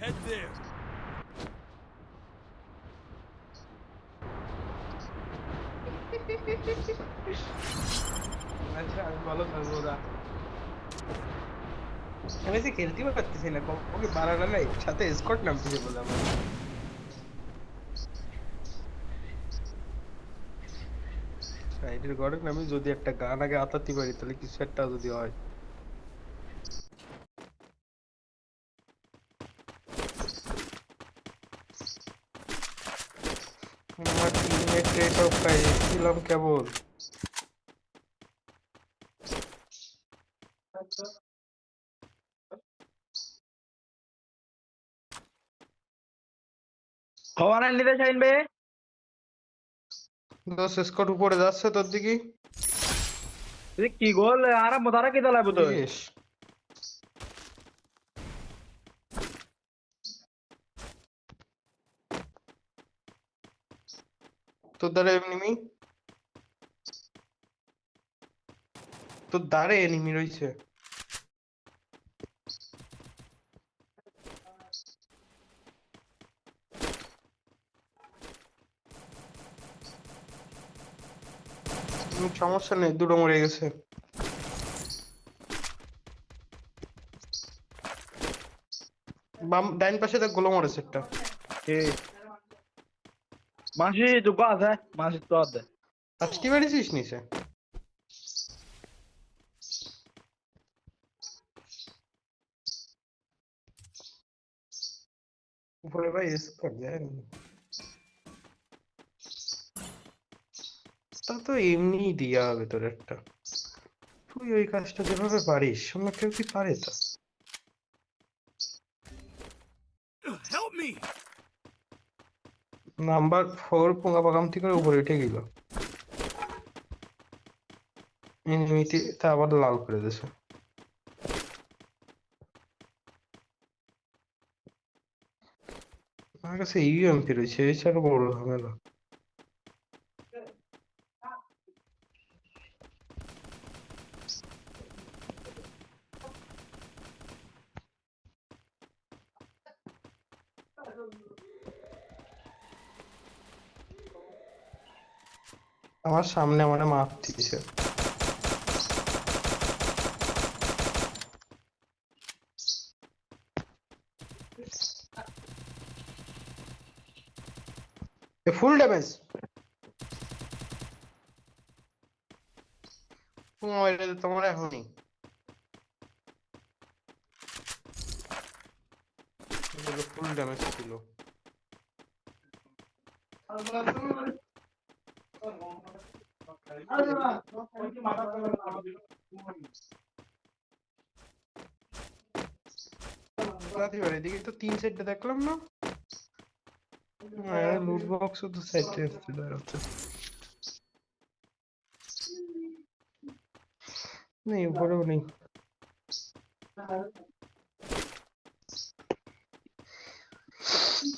Head there. আচ্ছা আমি যে খেলতেও পারতেছি না ওকে বাড়ানো নাই, সাথে স্কট নামতেছে বলে আমার। সাইডের আমি যদি একটা গান আগে আতাতে পারি, তাহলে কিছু একটা যদি হয় আমার টিমমেট রেট অফ ফাইভ ছিলাম কেবল? খবর আনলি তো শাহিন ভাই? দশ স্কট উপরে যাচ্ছে তোর দিকে। কি গোল? আরাম তারা কি দলাবো তো তোর দ্বারা এনিমি তোর দ্বারে এনিমি রয়েছে। সমস্যা নেই, দুটো মরে গেছে। বাম, ডাইন পাশে দেখ গোলো মরেছে একটা ঠিক মাসি যোগ্য আছে মাসি তো আছে আজকে বেরিয়েছিস নিচে উপরে ভাই স্কট যায়নি তা তো এমনিই দিয়া হবে তোর একটা তুই ওই কাজটা যেভাবে পারিস অন্য কেউ কি পারে তা নাম্বার ফোর পোঙ্গা পাকাম থেকে উপরে উঠে গেল। এনিমিটি তা আবার লাল করে দিয়েছে। আমার কাছে ইউএমপি রয়েছে, এছাড়া বড় ঝামেলা। আমার সামনে আমার মাপ দিয়েছে ফুল ড্যামেজ তোমার এখনই। ফুল ড্যামেজ ছিল। নেই উপরেও নেই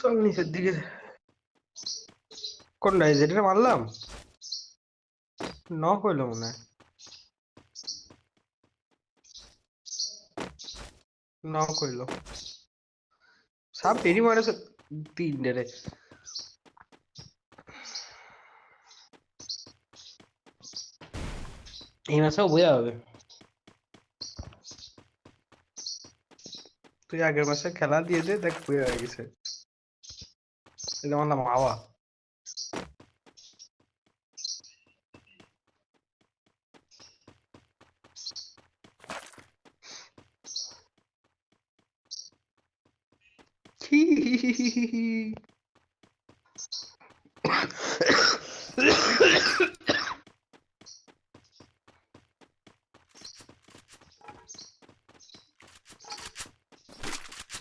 চল নিচের দিকে কোনটা মারলাম? নক হইল মনে হয়। নক হইল সাপ দেরি মারেছে তিনটে রে। এই মাসেও বোঝা হবে। তুই আগের মাসে খেলা দিয়ে দে দেখ বোঝা হয়ে গেছে। এটা আমার নাম হাওয়া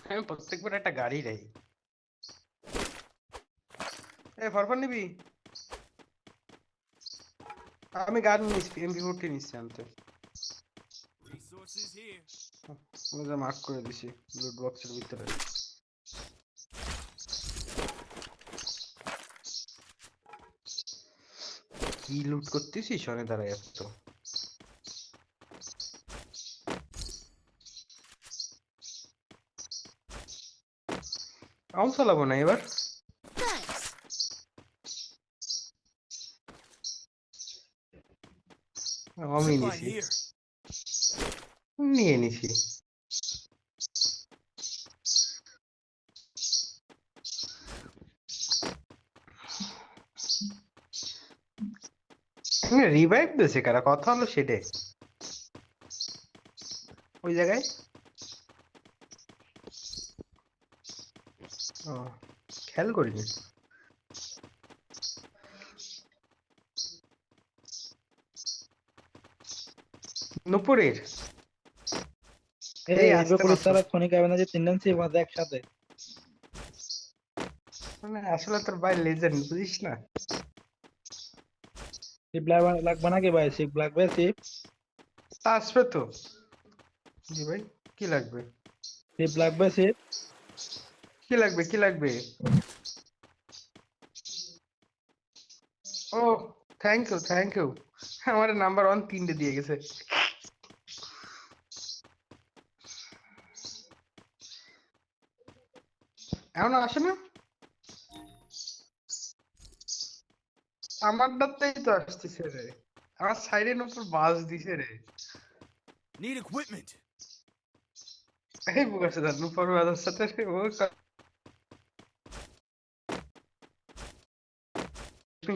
আমি প্রত্যেকবার একটা গাড়ি রাই এ ফরফর নিবি? আমি গাড়ি নিচ্ছি এমপি ফোরটি নিচ্ছি আনতে। যা মার্ক করে দিছি লুট বক্সের ভিতরে। কি লুট করতেছিস? অনেক দাঁড়ায় এত আমি চালাবো না এবার। আমি নিছি। নিয়ে নিছি। রিভাইভ দিয়েছে কারা কথা হলো সেটাই। ওই জায়গায়? ও খেয়াল করিনি। নুপুরের? এই আসবে পুলিশ তারা না যে তিনজন সে বাদে একসাথে। মানে আসলে তোর ভাই লেজেন্ড বুঝিস না? লাগবে নাকি ভাই? শিপ লাগবে শিপ তা আসবে তো। জি ভাই কি লাগবে? শিপ লাগবে শিপ কি লাগবে কি লাগবে? ও থ্যাংক ইউ থ্যাংক ইউ আমার নাম্বার ওয়ান তিনটে দিয়ে গেছে। এখনও আসে না? আমারটাতেই তো আসতেছে রে। আমার সাইডের উপর বাস দিছে রে। Need equipment. এই বুকাছে দাঁড় উপর বাজার সাথে ও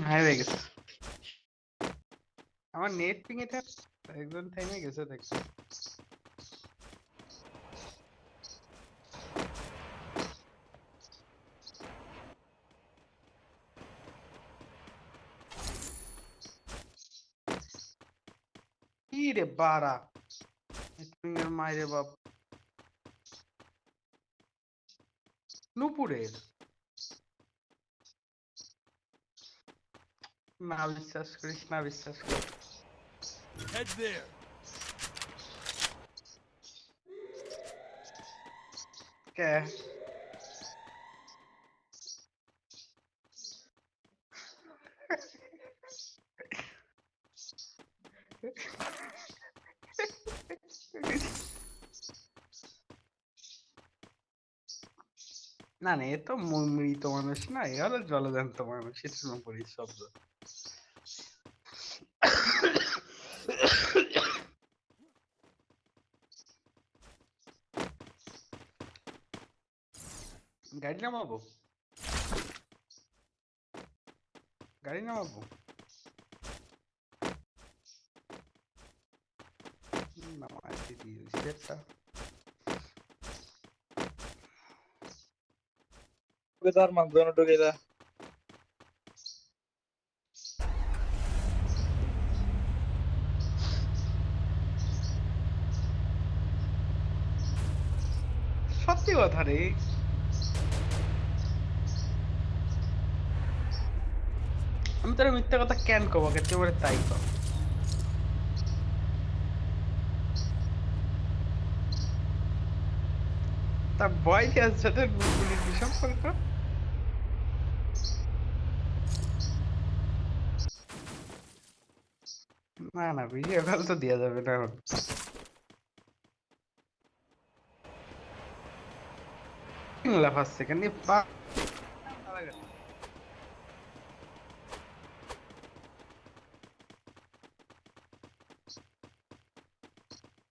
হাই হয়ে গেছে। আমার নেট পিং এটা একজন থেমে গেছে দেখছি রে বাড়া পিংয়ের মাইরে বাপ নুপুরের না বিশ্বাস করিস না বিশ্বাস করিস Head there. কে না না, এ তো মৃত মানুষ না, এ হলো জলজান্ত মানুষ নুপুরের শব্দ। গাড়ি নামাবো? গাড়ি নামাবো? নামাইতে দিয়েছি একটা তার মাঝখানে ঢুকে যা সত্যি কথা রে। আমি তোর মিথ্যা কথা কেন কব? কে তুই কর। তা বয় কি আছে কি সম্পর্ক না না ভিডিও কল তো দেওয়া যাবে না এ পা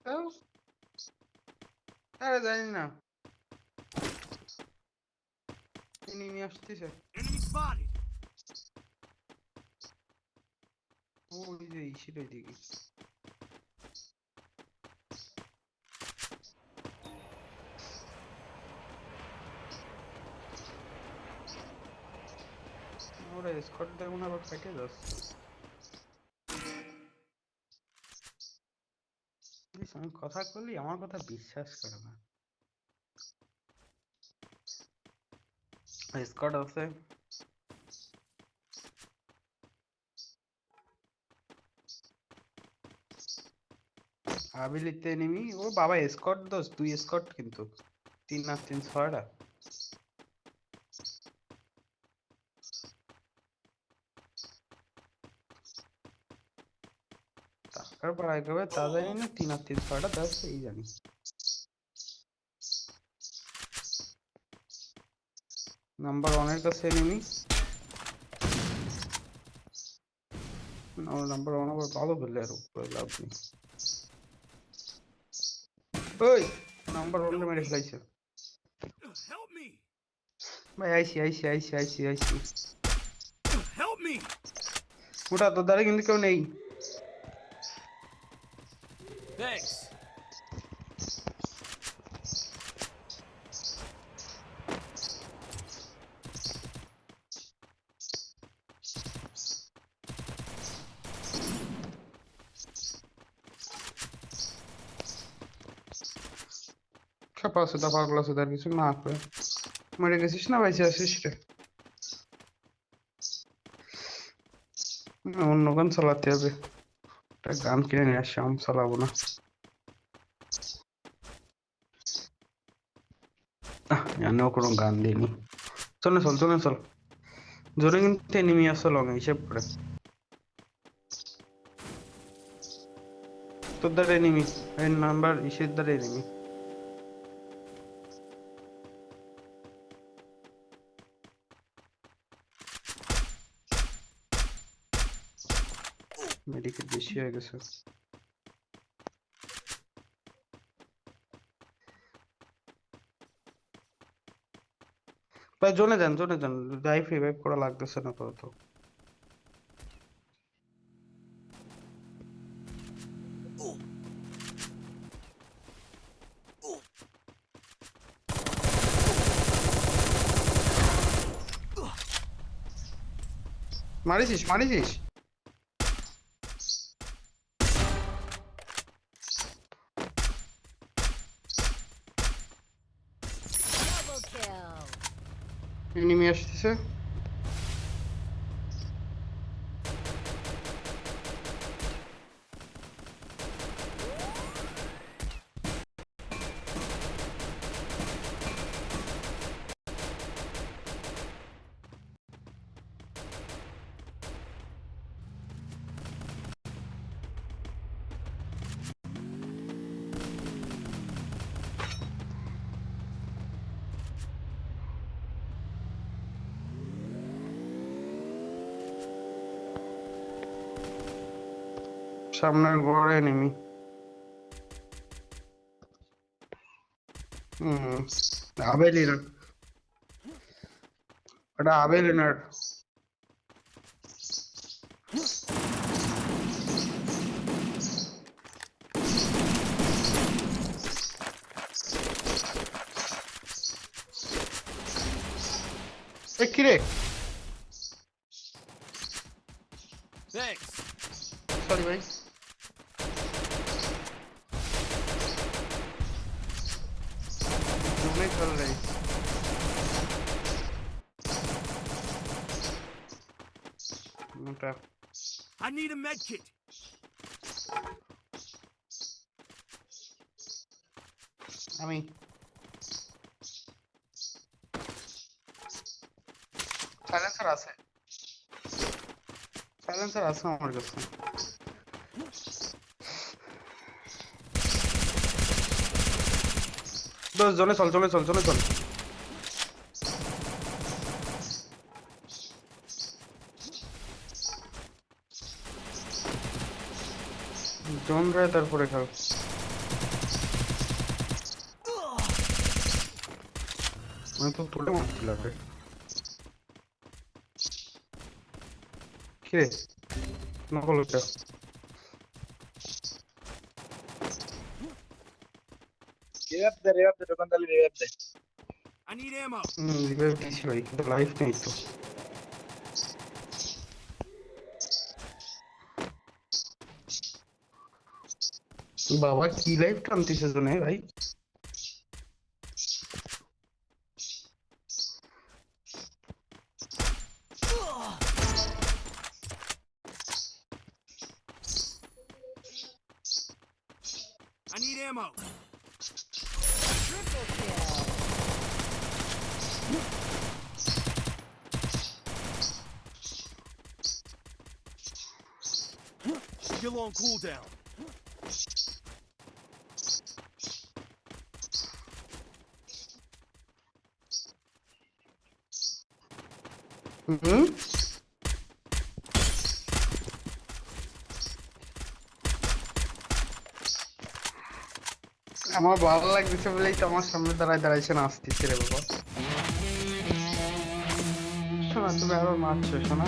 তাও? আরে জানি না এনিমি আসতেছে ওই যে ইসির দিকে ওরা স্কট মনে আবার যাচ্ছে প্লিজ আমি কথা বললি আমার কথা বিশ্বাস করে না স্কট আছে আবিলিতে এনিমি ও বাবা এসকট দোস দুই এসকট কিন্তু। তিন আর তিন ছয়টা। টাকার আগে তা জানি না, তিন আর তিন ছয়টা দশ এই জানি। নাম্বার ওয়ানের কাছে এনিমি নাম্বার ওয়ান আবার ভালো খেললে আর লাভ নেই। ওই নাম্বার ওয়ানটা মেরে ফেলাইছে। ভাই আইসি আইসি আইসি আইসি আইসি। Help me! ওটা তোর দ্বারা কিন্তু কেউ নেই। Thanks. ক্যাপাসিটা পাগলা সুদার কিছু না করে। মরে গেছিস না বাইসে আসিস রে। অন্য গান চালাতে হবে। একটা গান কিনে নিয়ে আসছি আম চালাবো না। জানেও কোনো গান দিইনি। চলে চল চলে চল। জোরে কিন্তু এনিমি আসছে লং হিসেব করে। তোর দ্বারা এনিমি এই নাম্বার ইসের দ্বারা এনিমি মেডিকেল বেশি হয়ে গেছে ভাই জোনে যান জোনে যান লাইফ রিভাইভ করা লাগতেছে না আপাতত মারিছিস মারিছিস এনিমি আসতেছে সামনের ঘরে এনিমি হুম আবেলিনার ওটা আবেলিনার এ কিরে Thanks. সরি ভাই জমে চল রাইস ওটা I need a med kit. আমি সাইলেন্সার আছে। সাইলেন্সার আছে আমার কাছে। দশ জনে চল চলে চল চলে চল। জন রায় তারপরে খাও। আমি তো তোলে মারছিলাম রে কিরে? নকল ওটা। রিভাইভ দে রিভাইভ দে দোকানদারি রিভাইভ দে। I need ammo. হুম রিভাইভ দিয়েছি ভাই কিন্তু লাইফ নেই তো। বাবা কি লাইফ টানতেছে জনে ভাই I need ammo. Triple kill. Still on cooldown. আমার ভালো লাগছে বলেই তো আমার সামনে দাঁড়ায় দাঁড়াইছে না, আসতেছে রে বাবা। শোনা, তুমি আরও মারছো, শোনা।